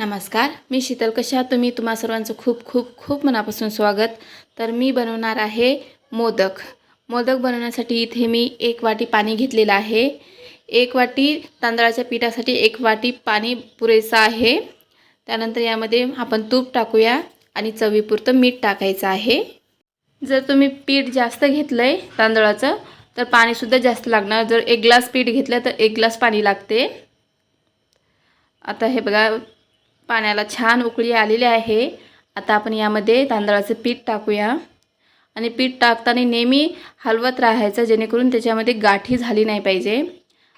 नमस्कार मी शीतल कशा तुम्ही तुम्हा सर्वांचं खूप खूप खूप मनापासून स्वागत. तर मी बनवणार आहे मोदक. मोदक बनवण्यासाठी इथे मी एक वाटी पाणी घेतलेलं आहे. एक वाटी तांदळाच्या पिठासाठी एक वाटी पाणी पुरेसं आहे. त्यानंतर यामध्ये आपण तूप टाकूया आणि चवीपुरतं मीठ टाकायचं आहे. जर तुम्ही पीठ जास्त घेतलं आहे तांदळाचं तर पाणीसुद्धा जास्त लागणार. जर एक ग्लास पीठ घेतलं तर एक ग्लास पाणी लागते. आता हे बघा पाण्याला छान उकळी आलेली आहे. आता आपण यामध्ये तांदळाचं पीठ टाकूया. आणि पीठ टाकताना नेहमी हलवत राहायचं जेणेकरून त्याच्यामध्ये गाठी झाली नाही पाहिजे.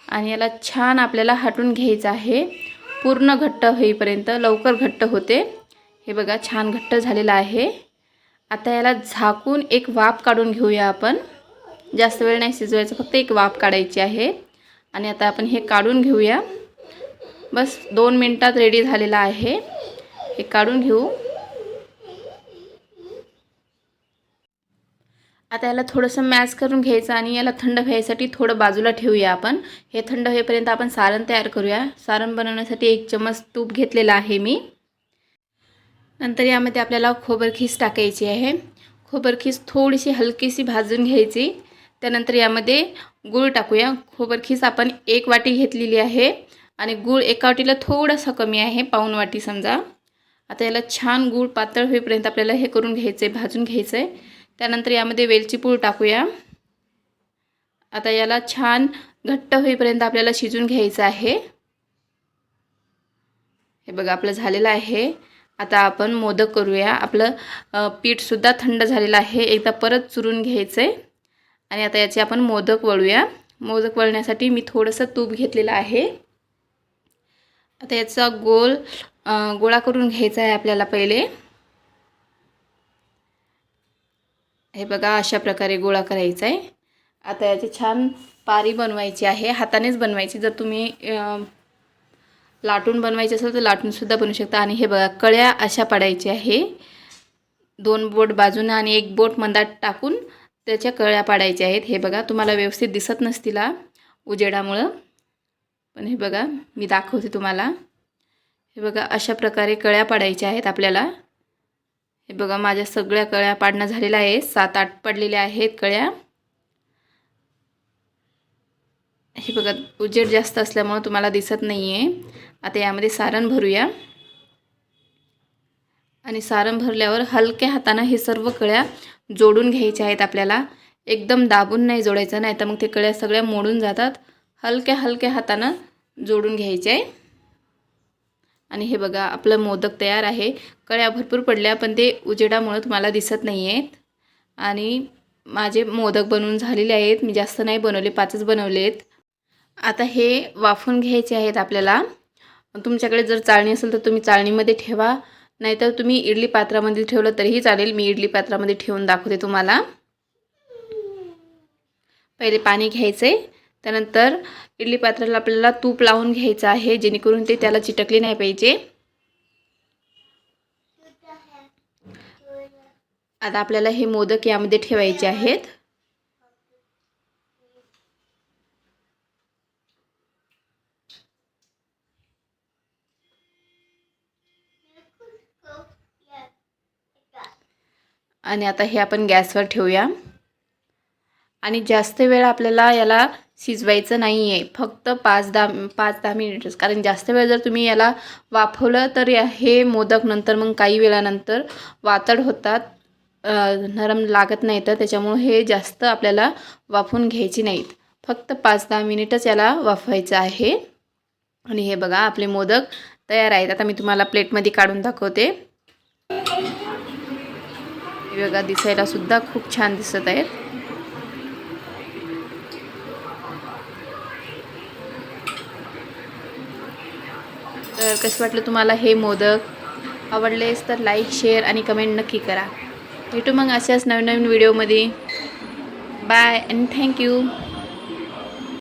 आणि याला छान आपल्याला हटून घ्यायचं आहे. पूर्ण घट्ट होईपर्यंत लवकर घट्ट होते. हे बघा छान घट्ट झालेलं आहे. आता याला झाकून एक वाफ काढून घेऊया आपण. जास्त वेळ नाही शिजवायचं फक्त एक वाफ काढायची आहे. आणि आता आपण हे काढून घेऊया. बस दोन मिनटात रेडी झालेला आहे. हे काढून घेऊ. आता याला थोडंसं मॅश करून घ्यायचं आणि याला थंड व्हायसाठी थोडं बाजूला ठेवूया आपण. हे थंड होईपर्यंत आपण सारण तयार करूया. सारण बनवण्यासाठी एक चमच तूप घेतलेला आहे मी. नंतर यामध्ये आपल्याला खोबरखीस टाकायची आहे. खोबरखीस थोडीशी हलकीशी भाजून घ्यायची. त्यानंतर यामध्ये गूळ टाकूया. खोबरखीस आपण एक वाटी घेतलेली आहे. आणि गूळ एका वाटीला थोडासा कमी आहे पाऊन वाटी समजा. आता याला छान गूळ पातळ होईपर्यंत आपल्याला हे करून घ्यायचं आहे भाजून घ्यायचं आहे त्यानंतर यामध्ये वेलची पूळ टाकूया. आता याला छान घट्ट होईपर्यंत आपल्याला शिजून घ्यायचं आहे. हे बघा आपलं झालेलं आहे. आता आपण मोदक करूया. आपलं पीठसुद्धा थंड झालेलं आहे. एकदा परत चुरून घ्यायचं आहे आणि आता याचे आपण मोदक वळूया. मोदक वळण्यासाठी मी थोडंसं तूप घेतलेलं आहे. आता याचा गोल गोळा करून घ्यायचा आहे आपल्याला पहिले. हे बघा अशा प्रकारे गोळा करायचा आहे. आता याची छान पारी बनवायची आहे. हातानेच बनवायची. जर तुम्ही लाटून बनवायची असेल तर लाटूनसुद्धा बनवू शकता. आणि हे बघा कळ्या अशा पाडायच्या आहे. दोन बोट बाजूनं आणि एक बोट मंदात टाकून त्याच्या कळ्या पाडायच्या आहेत. हे बघा तुम्हाला व्यवस्थित दिसत नसतीला उजेडामुळं. पण हे बघा मी दाखवते तुम्हाला. हे बघा अशा प्रकारे कळ्या पाडायच्या आहेत आपल्याला. हे बघा माझ्या सगळ्या कळ्या पाडणं झालेल्या आहे. सात आठ पडलेल्या आहेत कळ्या. हे बघा उजेड जास्त असल्यामुळं तुम्हाला दिसत नाही आहे आता यामध्ये सारण भरूया. आणि सारण भरल्यावर हलक्या हातानं हे सर्व कळ्या जोडून घ्यायच्या आहेत आपल्याला. एकदम दाबून नाही जोडायचं नाही तर मग ते कळ्या सगळ्या मोडून जातात. हलक्या हलक्या हातानं जोडून घ्यायचे आहे. आणि हे बघा आपलं मोदक तयार आहे. कळ्या भरपूर पडल्या पण ते उजेडामुळं तुम्हाला दिसत नाही आहेत. आणि माझे मोदक बनवून झालेले आहेत. मी जास्त नाही बनवले पाचच बनवले आहेत. आता हे वाफून घ्यायचे आहेत आपल्याला. तुमच्याकडे जर चाळणी असेल तर तुम्ही चाळणीमध्ये ठेवा. नाहीतर तुम्ही इडली पात्रामध्ये ठेवलं तरीही चालेल. मी इडली पात्रामध्ये ठेवून दाखवते तुम्हाला. पहिले पाणी घ्यायचं आहे त्यानंतर इडली पात्राला आपल्याला तूप लावून घ्यायचं आहे जेणेकरून ते त्याला चिटकले नाही पाहिजे. आता आपल्याला हे मोदक यामध्ये ठेवायचे आहेत. आणि आता हे आपण गॅसवर ठेवूया. आणि जास्त वेळ आपल्याला याला शिजवायचं नाही आहे फक्त पाच दहा पाच दहा मिनिटच कारण जास्त वेळ जर तुम्ही याला वाफवलं तर हे मोदक नंतर मग काही वेळानंतर वातड होतात. नरम लागत नाही तर त्याच्यामुळं हे जास्त आपल्याला वाफवून घ्यायची नाहीत. फक्त पाच दहा मिनिटच याला वाफवायचं आहे. आणि हे बघा आपले मोदक तयार आहेत. आता मी तुम्हाला प्लेटमध्ये काढून दाखवते. हे बघा दिसायला सुद्धा खूप छान दिसत आहेत. तर कसं वाटलं तुम्हाला हे मोदक? आवडलेस तर लाईक शेअर आणि कमेंट नक्की करा. भेटू मग अशाच नवीन नवीन व्हिडिओमध्ये बाय अँड थँक्यू